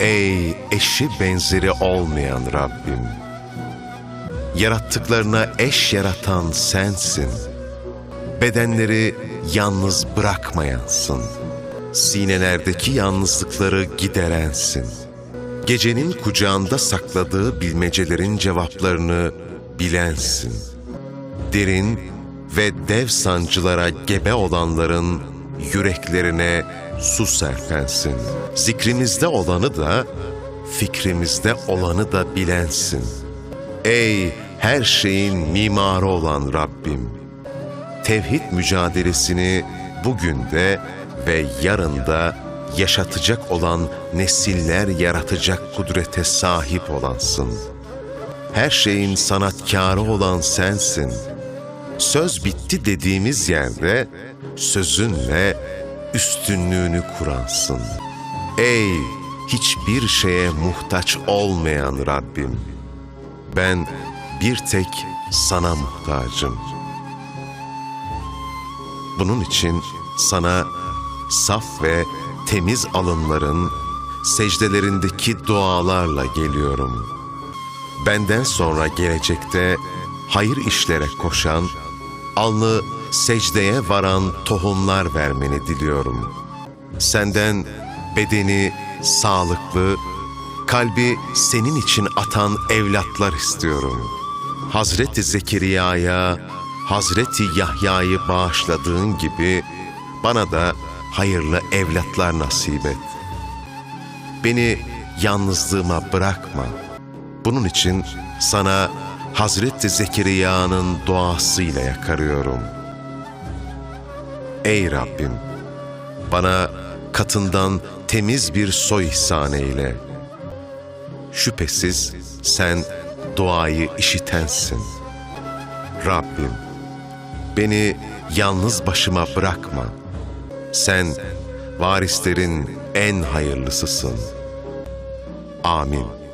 Ey eşi benzeri olmayan Rabbim! Yarattıklarına eş yaratan sensin. Bedenleri yalnız bırakmayansın. Sinelerdeki yalnızlıkları giderensin. Gecenin kucağında sakladığı bilmecelerin cevaplarını bilensin. Derin ve dev sancılara gebe olanların yüreklerine su serpensin. Zikrimizde olanı da, fikrimizde olanı da bilensin. Ey her şeyin mimarı olan Rabbim! Tevhid mücadelesini bugün de ve yarın da yaşatacak olan nesiller yaratacak kudrete sahip olansın. Her şeyin sanatkarı olan sensin. Söz bitti dediğimiz yerde sözünle üstünlüğünü kuransın. Ey hiçbir şeye muhtaç olmayan Rabbim! Ben bir tek sana muhtacım. Bunun için sana saf ve temiz alınların secdelerindeki dualarla geliyorum. Benden sonra gelecekte hayır işlere koşan, alnı secdeye varan tohumlar vermeni diliyorum. Senden bedeni sağlıklı, kalbi senin için atan evlatlar istiyorum. Hazreti Zekeriya'ya, Hazreti Yahya'yı bağışladığın gibi bana da hayırlı evlatlar nasip et. Beni yalnızlığıma bırakma. Bunun için sana Hazreti Zekeriya'nın duasıyla yakarıyorum. Ey Rabbim! Bana katından temiz bir soy ihsan eyle. Şüphesiz sen duayı işitensin. Rabbim, beni yalnız başıma bırakma. Sen varislerin en hayırlısısın. Amin.